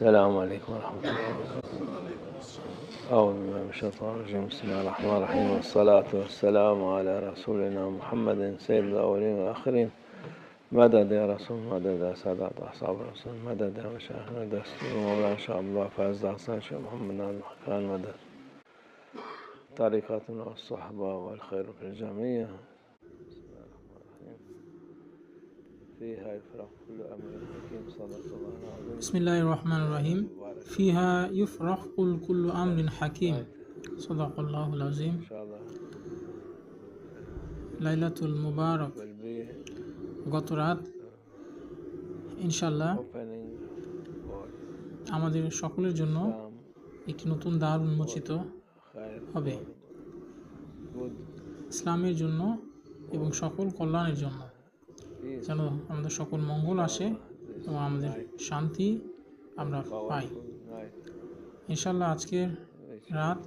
السلام عليكم ورحمة الله أعوذ بالله من الشيطان الرجيم. بسم الله الرحمن الرحيم. والصلاة والسلام على رسولنا محمد سيد الأولين والآخرين. مدد يا رسول مدد يا سادات أصحاب الرسول مدد يا مشايخنا دستور مولانا شاء الله فاز أحسن شيخ محمد نال مكان مدد. طريقتنا والصحبة والخير في الجميع. فيها يفرق كل أمر حكيم صدق الله العظيم বিসমিল্লাহির রহমানির রহিম ফিহা ইউফরাহ কুল কুল্লু আমরিন হাকিম সাদাকাল্লাহুল আযীম إن شاء الله লাইলাতুল মুবারক will be গত রাত ইনশাল্লাহ opening for আমাদের সকলের জন্য Islam, একটি নতুন দ্বার উন্মোচিত khair, হবে good, ইসলামের জন্য এবং সকল কল্যাণের জন্য peace, যেন আমাদের সকল মঙ্গল আসে এবং আমাদের শান্তি আমরা পাই। ইনশাল্লাহ আজকের রাত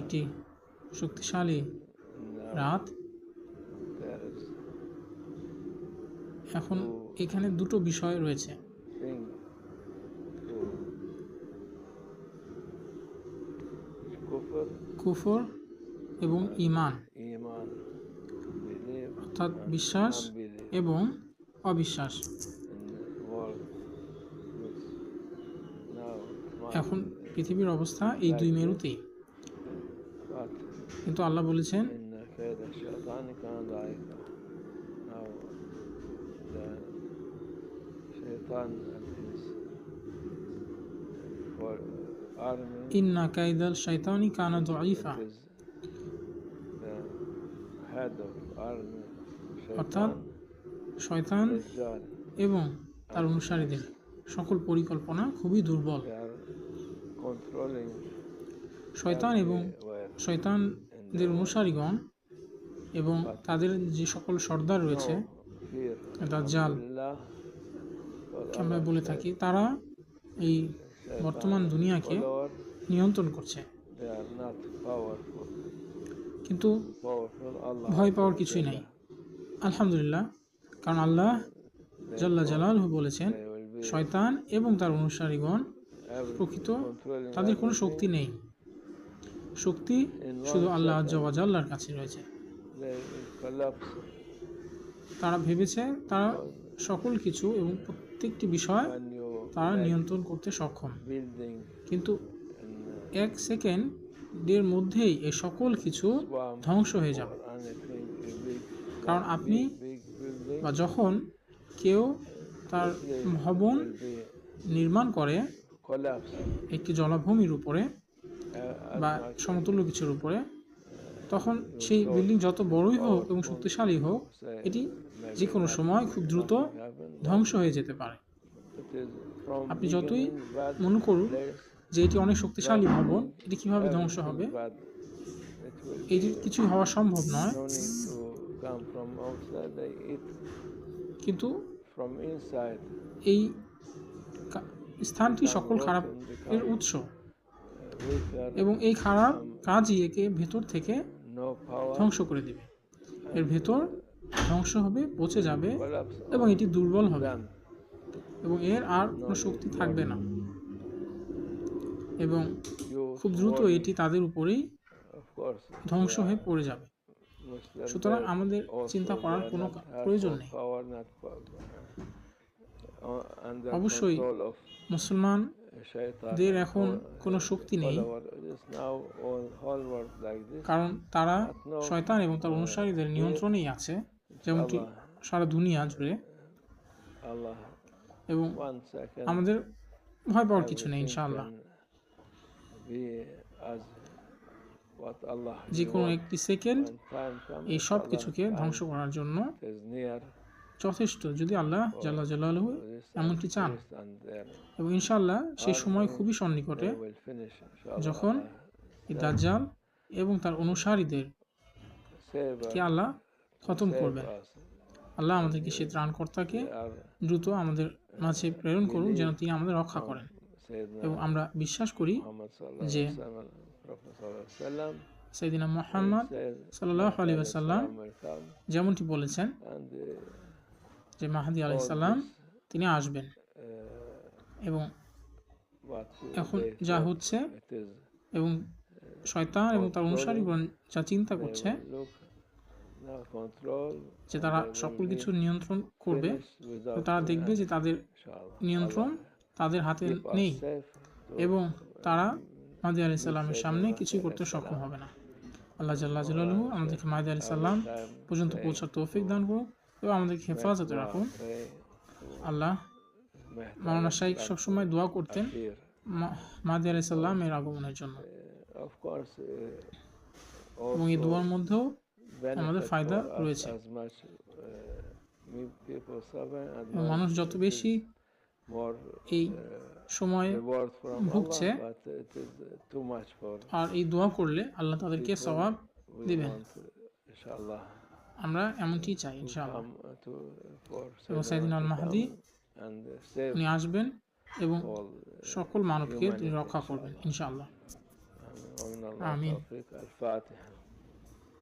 একটি শক্তিশালী রাত। এখন এখানে দুটো বিষয় রয়েছে। কুফর এবং ইমান অর্থাৎ বিশ্বাস এবং অবিশ্বাস। এখন পৃথিবীর অবস্থা এই দুই মেরুতেই। কিন্তু আল্লাহ বলেছেন অর্থাৎ শয়তান এবং তার অনুসারীদের। সকল পরিকল্পনা খুবই দুর্বল। শয়তান এবং শয়তানদের অনুসারীগণ এবং তাদের যে সকল সর্দার রয়েছে, দাজ্জাল আমরা বলে থাকি, তারা এই বর্তমান দুনিয়াকে নিয়ন্ত্রণ করছে। কিন্তু ভয় পাওয়ার কিছুই নাই। আলহামদুলিল্লাহ কারণ আল্লাহ জাল্লা জালাল বলেছেন, শয়তান এবং তার অনুসারীগণ প্রকৃত, তাদের কোনো শক্তি নেই। শক্তি শুধু আল্লাহ আজ্লার কাছে রয়েছে। তারা ভেবেছে তারা সকল কিছু এবং প্রত্যেকটি বিষয় তারা নিয়ন্ত্রণ করতে সক্ষম। কিন্তু এক সেকেন্ডের মধ্যেই এই সকল কিছু ধ্বংস হয়ে যাবে। কারণ আপনি বা যখন কেউ তার ভবন নির্মাণ করে একটি জলাভূমির উপরে বা সমতুল্য কিছুর উপরে তখন সেই বিল্ডিং যত বড়ই হোক এবং শক্তিশালী হোক এটি যে কোনো সময় খুব দ্রুত ধ্বংস হয়ে যেতে পারে। আপনি যতই মনে করুন যে এটি অনেক শক্তিশালী ভবন এটি কীভাবে ধ্বংস হবে? everything bad it will এটি কিছুই হওয়া সম্ভব নয়। Come from outside they eat কিন্তু from inside. এই স্থানটি সকল খারাপ এর উৎস। এবং এই খারাপ কাজই একে ভেতর থেকে ধ্বংস করে দেবে। এর ভেতর ধ্বংস হবে পচে যাবে এবং এটি দুর্বল হবে। এবং এর আর কোনো শক্তি থাকবে না। এবং খুব দ্রুত এটি তাদের উপরেই ধ্বংস হয়ে পড়ে যাবে। সুতরাং আমাদের চিন্তা করার কোনো প্রয়োজন নেই। অবশ্যই মুসলমান দের এখন কোনো শক্তি নেই, কারণ তারা শয়তান এবং তার অনুসারীদের নিয়ন্ত্রণেই আছে, যেমনটি সারা দুনিয়া জুড়ে। এবং আমাদের ভয় পাওয়ার কিছু নেই, ইনশাআল্লাহ। যে কোনো একটি সেকেন্ড এই সব কিছুকে ধ্বংস করার জন্য যথেষ্ট। যদি আল্লাহ জাল্লা জাল্লাহ এমনটি চান এবং ইনশাআল্লাহ সেই সময় খুবই সন্নিকটে. যখন দাজ্জাল এবং তার অনুসারীদের কে আল্লাহ খতম করবেন। আল্লাহ আমাদেরকে সে ত্রাণকর্তাকে দ্রুত আমাদের মাঝে প্রেরণ করুন যেন তিনি আমাদের রক্ষা করেন। এবং আমরা বিশ্বাস করি যে সৈদিনা মোহাম্মদ যেমনটি বলেছেন যে মাহাদি আলাই সাল্লাম তিনি আসবেন এবং এখন যা হচ্ছে এবং শয়তান এবং তার অনুসারী যা চিন্তা করছে যে তারা সকল কিছু নিয়ন্ত্রণ করবে, তো তারা দেখবে যে তাদের নিয়ন্ত্রণ তাদের হাতে নেই এবং তারা মাদি আলি সাল্লামের সামনে কিছুই করতে সক্ষম হবে না। আল্লাহ জাল্লাহ জালালু আমাদেরকে মাদি আলি সাল্লাম পর্যন্ত পৌঁছার তৌফিক দান করুন এবং আমাদেরকে হেফাজতে রাখুন। আল্লাহ মাওলানা শাইখ সবসময় দোয়া করতেন মাদি আলি সাল্লামের আগমনের জন্য। এবং এই দোয়ার মধ্যেও আমাদের ফায়দা রয়েছে। মানুষ যত বেশি এই সময় ভুগছে আর এই দোয়া করলে আল্লাহ তাদেরকে স্বভাব দেবেন। আমরা এমনটি চাই ইনশাআল্লাহ সাইদিন আল মাহাদি উনি আসবেন এবং সকল মানবকে রক্ষা করবেন ইনশাআল্লাহ আমিন